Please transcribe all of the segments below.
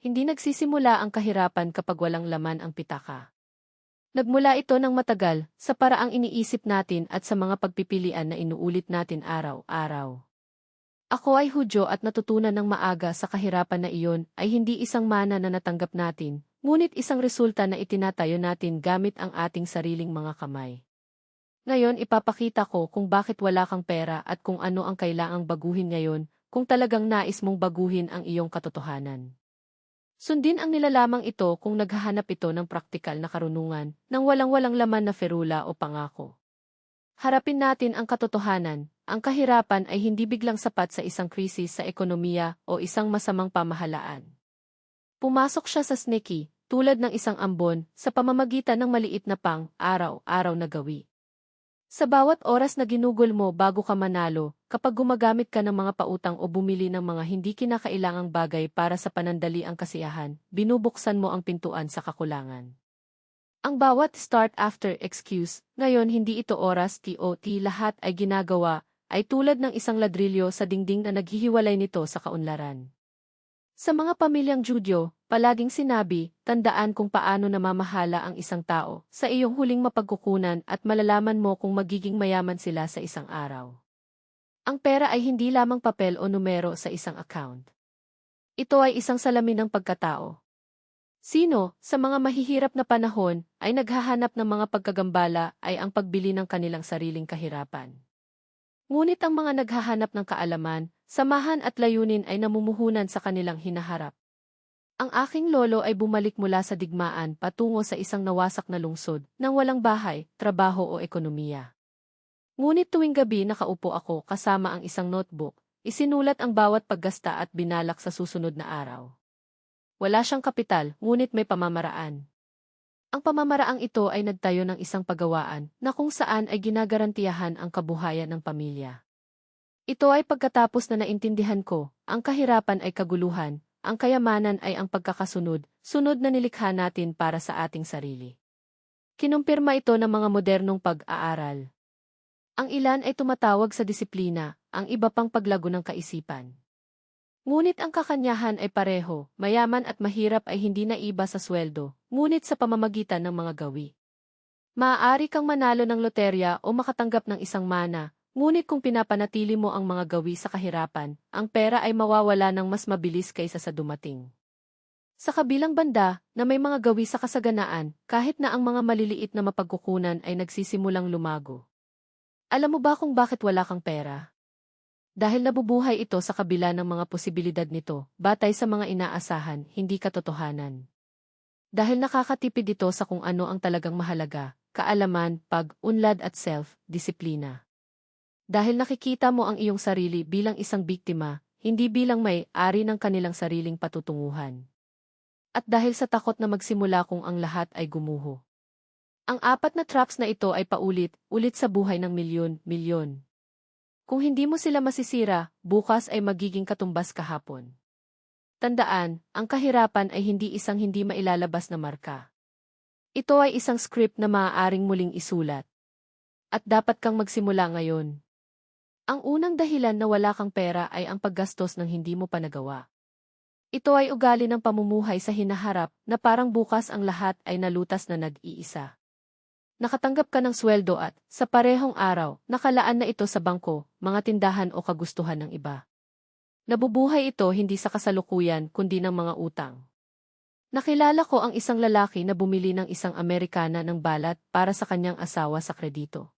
hindi nagsisimula ang kahirapan kapag walang laman ang pitaka. Nagmula ito ng matagal, sa paraang iniisip natin at sa mga pagpipilian na inuulit natin araw-araw. Ako ay Hudyo at natutunan ng maaga sa kahirapan na iyon ay hindi isang mana na natanggap natin, ngunit isang resulta na itinatayo natin gamit ang ating sariling mga kamay. Ngayon ipapakita ko kung bakit wala kang pera at kung ano ang kailangang baguhin ngayon kung talagang nais mong baguhin ang iyong katotohanan. Sundin ang nilalamang ito kung naghahanap ito ng praktikal na karunungan ng walang-walang laman na ferula o pangako. Harapin natin ang katotohanan, ang kahirapan ay hindi biglang sapat sa isang krisis sa ekonomiya o isang masamang pamahalaan. Pumasok siya sa sneaky, tulad ng isang ambon, sa pamamagitan ng maliit na pang, araw-araw na gawi. Sa bawat oras na ginugol mo bago ka manalo, kapag gumagamit ka ng mga pautang o bumili ng mga hindi kinakailangang bagay para sa panandali ang kasiyahan, binubuksan mo ang pintuan sa kakulangan. Ang bawat start after excuse, ngayon hindi ito oras TOT lahat ay ginagawa, ay tulad ng isang ladrilyo sa dingding na naghihiwalay nito sa kaunlaran. Sa mga pamilyang Judyo, palaging sinabi, tandaan kung paano namamahala ang isang tao sa iyong huling mapagkukunan at malalaman mo kung magiging mayaman sila sa isang araw. Ang pera ay hindi lamang papel o numero sa isang account. Ito ay isang salamin ng pagkatao. Sino, sa mga mahihirap na panahon, ay naghahanap ng mga pagkagambala ay ang pagbili ng kanilang sariling kahirapan. Ngunit ang mga naghahanap ng kaalaman, samahan at layunin ay namumuhunan sa kanilang hinaharap. Ang aking lolo ay bumalik mula sa digmaan patungo sa isang nawasak na lungsod nang walang bahay, trabaho o ekonomiya. Ngunit tuwing gabi nakaupo ako kasama ang isang notebook, isinulat ang bawat paggasta at binalak sa susunod na araw. Wala siyang kapital, ngunit may pamamaraan. Ang pamamaraang ito ay nagtayo ng isang pagawaan na kung saan ay ginagarantiyahan ang kabuhayan ng pamilya. Ito ay pagkatapos na naintindihan ko, ang kahirapan ay kaguluhan, ang kayamanan ay ang pagkakasunod, sunod na nilikha natin para sa ating sarili. Kinumpirma ito ng mga modernong pag-aaral. Ang ilan ay tumatawag sa disiplina, ang iba pang paglago ng kaisipan. Ngunit ang kakanyahan ay pareho, mayaman at mahirap ay hindi naiba sa sweldo, ngunit sa pamamagitan ng mga gawi. Maaari kang manalo ng loterya o makatanggap ng isang mana, ngunit kung pinapanatili mo ang mga gawi sa kahirapan, ang pera ay mawawala ng mas mabilis kaysa sa dumating. Sa kabilang banda, na may mga gawi sa kasaganaan, kahit na ang mga maliliit na mapagkukunan ay nagsisimulang lumago. Alam mo ba kung bakit wala kang pera? Dahil nabubuhay ito sa kabila ng mga posibilidad nito, batay sa mga inaasahan, hindi katotohanan. Dahil nakakatipid ito sa kung ano ang talagang mahalaga, kaalaman, pag-unlad at self-disiplina. Dahil nakikita mo ang iyong sarili bilang isang biktima, hindi bilang may-ari ng kanilang sariling patutunguhan. At dahil sa takot na magsimula kung ang lahat ay gumuho. Ang apat na traps na ito ay paulit, ulit sa buhay ng milyon-milyon. Kung hindi mo sila masisira, bukas ay magiging katumbas kahapon. Tandaan, ang kahirapan ay hindi isang hindi mailalabas na marka. Ito ay isang script na maaaring muling isulat. At dapat kang magsimula ngayon. Ang unang dahilan na wala kang pera ay ang paggastos ng hindi mo pa nagawa. Ito ay ugali ng pamumuhay sa hinaharap na parang bukas ang lahat ay nalutas na nag-iisa. Nakatanggap ka ng sweldo at, sa parehong araw, nakalaan na ito sa bangko, mga tindahan o kagustuhan ng iba. Nabubuhay ito hindi sa kasalukuyan kundi ng mga utang. Nakilala ko ang isang lalaki na bumili ng isang Amerikana ng balat para sa kanyang asawa sa kredito.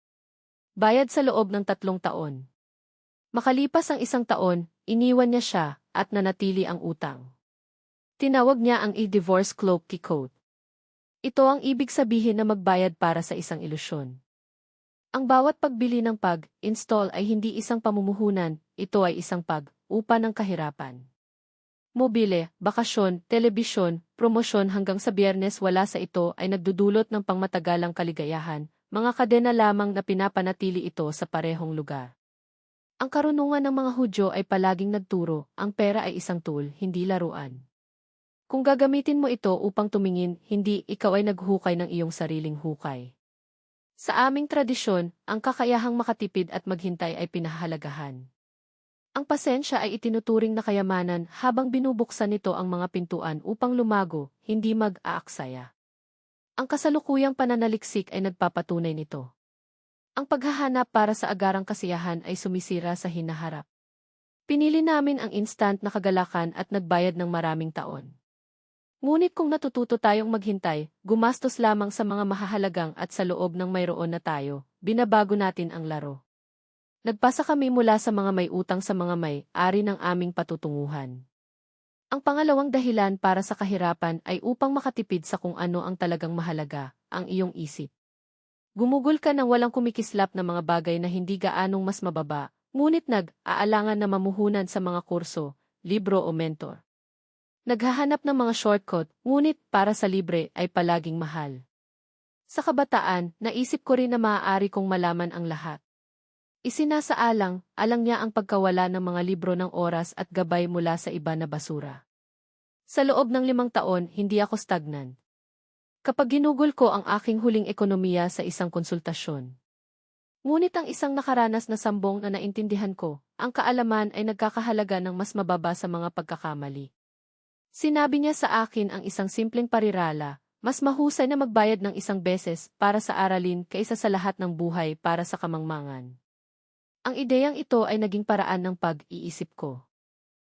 Bayad sa loob ng tatlong taon. Makalipas ang isang taon, iniwan niya siya at nanatili ang utang. Tinawag niya ang i-divorce cloak code. Ito ang ibig sabihin na magbayad para sa isang ilusyon. Ang bawat pagbili ng pag-install ay hindi isang pamumuhunan, ito ay isang pag-upa ng kahirapan. Mobile, bakasyon, telebisyon, promosyon hanggang sa biyernes wala sa ito ay nagdudulot ng pangmatagalang kaligayahan, mga kadena lamang na pinapanatili ito sa parehong lugar. Ang karunungan ng mga Hudyo ay palaging nagturo, ang pera ay isang tool, hindi laruan. Kung gagamitin mo ito upang tumingin, hindi ikaw ay naghukay ng iyong sariling hukay. Sa aming tradisyon, ang kakayahang makatipid at maghintay ay pinahalagahan. Ang pasensya ay itinuturing na kayamanan habang binubuksan nito ang mga pintuan upang lumago, hindi mag-aaksaya. Ang kasalukuyang pananaliksik ay nagpapatunay nito. Ang paghahanap para sa agarang kasiyahan ay sumisira sa hinaharap. Pinili namin ang instant na kagalakan at nagbayad ng maraming taon. Ngunit kung natututo tayong maghintay, gumastos lamang sa mga mahahalagang at sa loob ng mayroon na tayo, binabago natin ang laro. Nagpasa kami mula sa mga may utang sa mga may ari ng aming patutunguhan. Ang pangalawang dahilan para sa kahirapan ay upang makatipid sa kung ano ang talagang mahalaga, ang iyong isip. Gumugol ka ng walang kumikislap na mga bagay na hindi gaanong mas mababa, ngunit nag-aalangan na mamuhunan sa mga kurso, libro o mentor. Naghahanap ng mga shortcut, ngunit para sa libre ay palaging mahal. Sa kabataan, naisip ko rin na maaari kong malaman ang lahat. Isinasaalang, alang niya ang pagkawala ng mga libro ng oras at gabay mula sa iba na basura. Sa loob ng limang taon, hindi ako stagnan. Kapag ginugol ko ang aking huling ekonomiya sa isang konsultasyon. Ngunit ang isang nakaranas na sambong na naintindihan ko, ang kaalaman ay nagkakahalaga ng mas mababa sa mga pagkakamali. Sinabi niya sa akin ang isang simpleng parirala, mas mahusay na magbayad ng isang beses para sa aralin kaysa sa lahat ng buhay para sa kamangmangan. Ang ideyang ito ay naging paraan ng pag-iisip ko.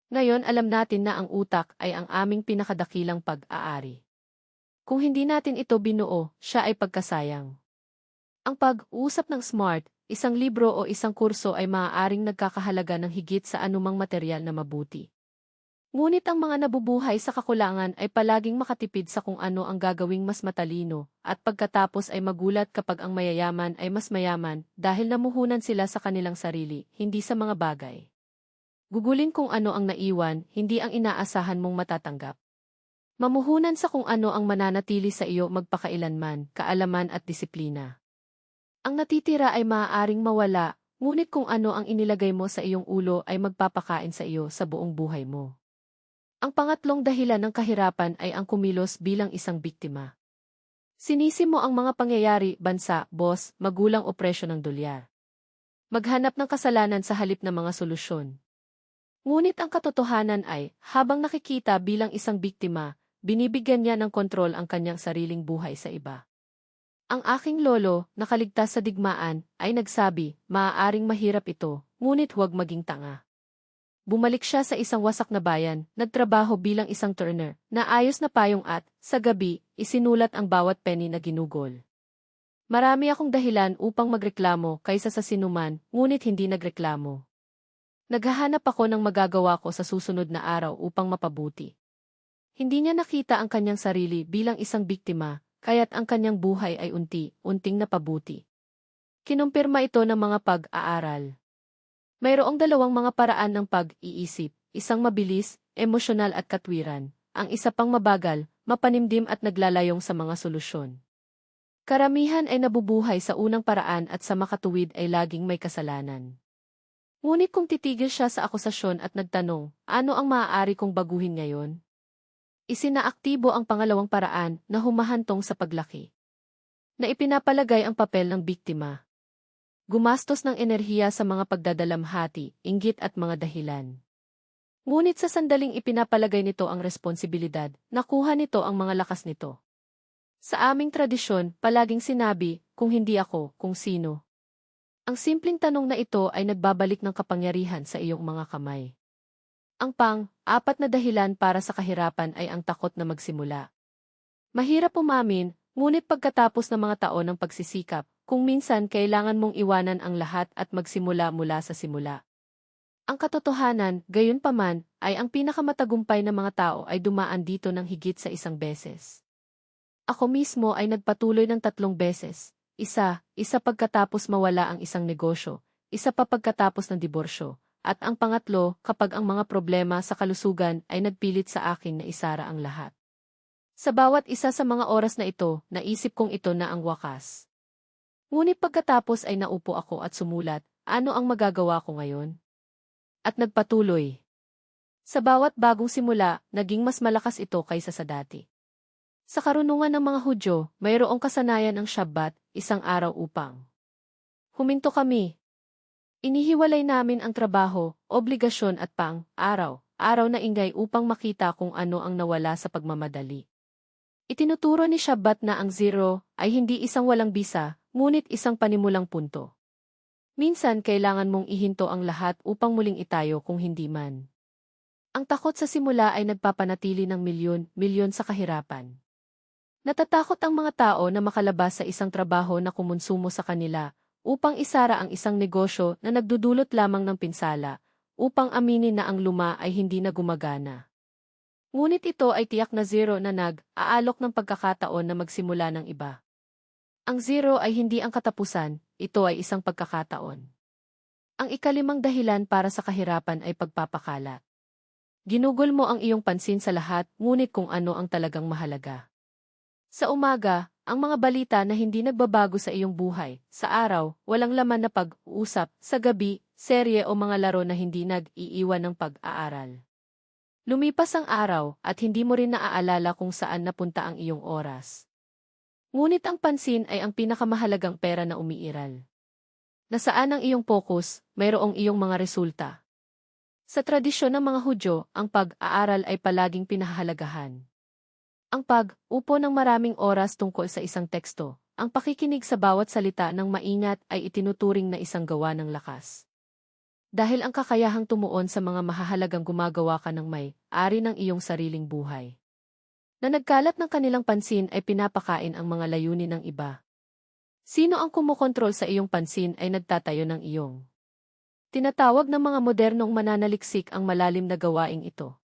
Ngayon alam natin na ang utak ay ang aming pinakadakilang pag-aari. Kung hindi natin ito binuo, siya ay pagkasayang. Ang pag-usap ng SMART, isang libro o isang kurso ay maaaring nagkakahalaga ng higit sa anumang material na mabuti. Ngunit ang mga nabubuhay sa kakulangan ay palaging makatipid sa kung ano ang gagawing mas matalino, at pagkatapos ay magulat kapag ang mayayaman ay mas mayaman dahil namuhunan sila sa kanilang sarili, hindi sa mga bagay. Gugulin kung ano ang naiwan, hindi ang inaasahan mong matatanggap. Mamuhunan sa kung ano ang mananatili sa iyo magpakailanman, kaalaman at disiplina. Ang natitira ay maaaring mawala, ngunit kung ano ang inilagay mo sa iyong ulo ay magpapakain sa iyo sa buong buhay mo. Ang pangatlong dahilan ng kahirapan ay ang kumilos bilang isang biktima. Sinisi mo ang mga pangyayari, bansa, boss, magulang o presyo ng dolyar. Maghanap ng kasalanan sa halip ng mga solusyon. Ngunit ang katotohanan ay, habang nakikita bilang isang biktima, binibigyan niya ng kontrol ang kanyang sariling buhay sa iba. Ang aking lolo, nakaligtas sa digmaan, ay nagsabi, maaaring mahirap ito, ngunit huwag maging tanga. Bumalik siya sa isang wasak na bayan, nagtrabaho bilang isang turner, na ayos na payong at, sa gabi, isinulat ang bawat penny na ginugol. Marami akong dahilan upang magreklamo kaysa sa sinuman, ngunit hindi nagreklamo. Naghahanap ako ng magagawa ko sa susunod na araw upang mapabuti. Hindi niya nakita ang kanyang sarili bilang isang biktima, kaya't ang kanyang buhay ay unti-unting napabuti. Kinumpirma ito ng mga pag-aaral. Mayroong dalawang mga paraan ng pag-iisip, isang mabilis, emosyonal at katwiran, ang isa pang mabagal, mapanimdim at naglalayong sa mga solusyon. Karamihan ay nabubuhay sa unang paraan at sa makatuwid ay laging may kasalanan. Ngunit kung titigil siya sa akusasyon at nagtanong, ano ang maaari kong baguhin ngayon? Isinaaktibo ang pangalawang paraan na humahantong sa paglaki. Na ipinapalagay ang papel ng biktima. Gumastos ng enerhiya sa mga pagdadalamhati, inggit at mga dahilan. Ngunit sa sandaling ipinapalagay nito ang responsibilidad, nakuha nito ang mga lakas nito. Sa aming tradisyon, palaging sinabi, kung hindi ako, kung sino. Ang simpleng tanong na ito ay nagbabalik ng kapangyarihan sa iyong mga kamay. Ang pang, apat na dahilan para sa kahirapan ay ang takot na magsimula. Mahirap umamin, ngunit pagkatapos ng mga taon ng pagsisikap, kung minsan kailangan mong iwanan ang lahat at magsimula mula sa simula. Ang katotohanan, gayon paman, ay ang pinakamatagumpay na mga tao ay dumaan dito ng higit sa isang beses. Ako mismo ay nagpatuloy ng tatlong beses, isa, isa pagkatapos mawala ang isang negosyo, isa pa pagkatapos ng diborsyo, at ang pangatlo kapag ang mga problema sa kalusugan ay nagpilit sa akin na isara ang lahat. Sa bawat isa sa mga oras na ito, naisip kong ito na ang wakas. Ngunit pagkatapos ay naupo ako at sumulat, ano ang magagawa ko ngayon? At nagpatuloy. Sa bawat bagong simula, naging mas malakas ito kaysa sa dati. Sa karunungan ng mga Hudyo, mayroong kasanayan ng Shabbat, isang araw upang. Huminto kami. Inihiwalay namin ang trabaho, obligasyon at pang, araw, araw na ingay upang makita kung ano ang nawala sa pagmamadali. Itinuturo ni Shabbat na ang zero ay hindi isang walang bisa, ngunit isang panimulang punto. Minsan kailangan mong ihinto ang lahat upang muling itayo kung hindi man. Ang takot sa simula ay nagpapanatili ng milyon-milyon sa kahirapan. Natatakot ang mga tao na makalabas sa isang trabaho na kumonsumo sa kanila upang isara ang isang negosyo na nagdudulot lamang ng pinsala, upang aminin na ang luma ay hindi na gumagana. Ngunit ito ay tiyak na zero na nag-aalok ng pagkakataon na magsimula ng iba. Ang zero ay hindi ang katapusan, ito ay isang pagkakataon. Ang ikalimang dahilan para sa kahirapan ay pagpapakalat. Ginugol mo ang iyong pansin sa lahat, ngunit kung ano ang talagang mahalaga. Sa umaga, ang mga balita na hindi nagbabago sa iyong buhay, sa araw, walang laman na pag-uusap, sa gabi, serye o mga laro na hindi nag-iiwan ng pag-aaral. Lumipas ang araw at hindi mo rin naaalala kung saan napunta ang iyong oras. Ngunit ang pansin ay ang pinakamahalagang pera na umiiral. Nasaan ang iyong focus, mayroong iyong mga resulta. Sa tradisyon ng mga Hudyo, ang pag-aaral ay palaging pinahahalagahan. Ang pag-upo ng maraming oras tungkol sa isang teksto, ang pakikinig sa bawat salita ng maingat ay itinuturing na isang gawa ng lakas. Dahil ang kakayahang tumuon sa mga mahahalagang gumagawa ka ng may, ari ng iyong sariling buhay. Na nagkalat ng kanilang pansin ay pinapakain ang mga layunin ng iba. Sino ang kumukontrol sa iyong pansin ay nagtatayo ng iyong. Tinatawag ng mga modernong mananaliksik ang malalim na gawaing ito.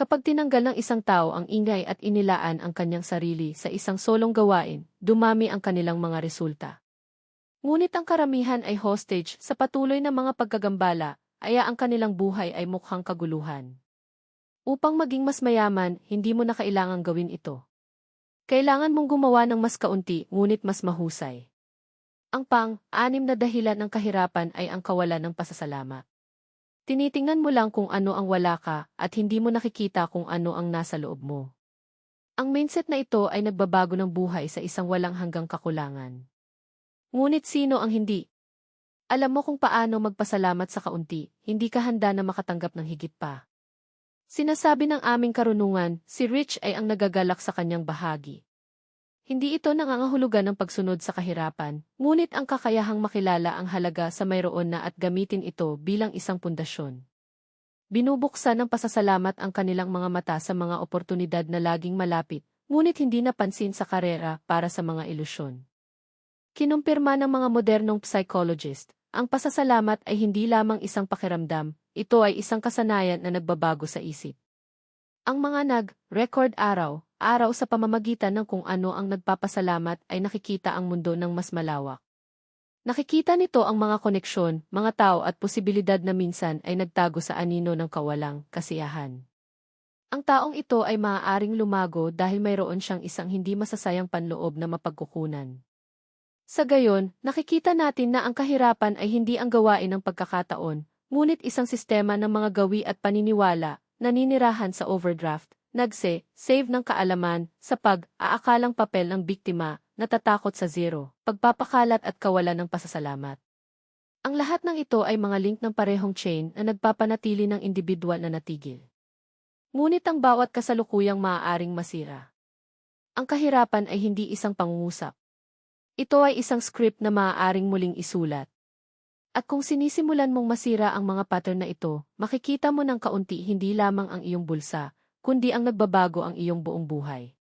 Kapag tinanggal ng isang tao ang ingay at inilaan ang kanyang sarili sa isang solong gawain, dumami ang kanilang mga resulta. Ngunit ang karamihan ay hostage sa patuloy na mga pagkagambala, aya ang kanilang buhay ay mukhang kaguluhan. Upang maging mas mayaman, hindi mo na kailangang gawin ito. Kailangan mong gumawa ng mas kaunti, ngunit mas mahusay. Ang pang-anim na dahilan ng kahirapan ay ang kawalan ng pasasalamat. Tinitingnan mo lang kung ano ang wala ka at hindi mo nakikita kung ano ang nasa loob mo. Ang mindset na ito ay nagbabago ng buhay sa isang walang hanggang kakulangan. Ngunit sino ang hindi? Alam mo kung paano magpasalamat sa kaunti, hindi ka handa na makatanggap ng higit pa. Sinasabi ng aming karunungan, si Rich ay ang nagagalak sa kanyang bahagi. Hindi ito nangangahulugan ng pagsunod sa kahirapan, ngunit ang kakayahang makilala ang halaga sa mayroon na at gamitin ito bilang isang pundasyon. Binubuksan ng pasasalamat ang kanilang mga mata sa mga oportunidad na laging malapit, ngunit hindi napansin sa karera para sa mga ilusyon. Kinumpirma ng mga modernong psychologist, ang pasasalamat ay hindi lamang isang pakiramdam, ito ay isang kasanayan na nagbabago sa isip. Ang mga nag-record araw, araw sa pamamagitan ng kung ano ang nagpapasalamat ay nakikita ang mundo ng mas malawak. Nakikita nito ang mga koneksyon, mga tao at posibilidad na minsan ay nagtago sa anino ng kawalang kasiyahan. Ang taong ito ay maaaring lumago dahil mayroon siyang isang hindi masasayang panloob na mapagkukunan. Sa gayon, nakikita natin na ang kahirapan ay hindi ang gawain ng pagkakataon, ngunit isang sistema ng mga gawi at paniniwala, naninirahan sa overdraft, nagse, save ng kaalaman, sa pag-aakalang papel ng biktima, natatakot sa zero, pagpapakalat at kawalan ng pasasalamat. Ang lahat ng ito ay mga link ng parehong chain na nagpapanatili ng individual na natigil. Ngunit ang bawat kasalukuyang maaaring masira. Ang kahirapan ay hindi isang pangungusap. Ito ay isang script na maaaring muling isulat. At kung sinisimulan mong masira ang mga pattern na ito, makikita mo ng kaunti hindi lamang ang iyong bulsa, kundi ang nagbabago ang iyong buong buhay.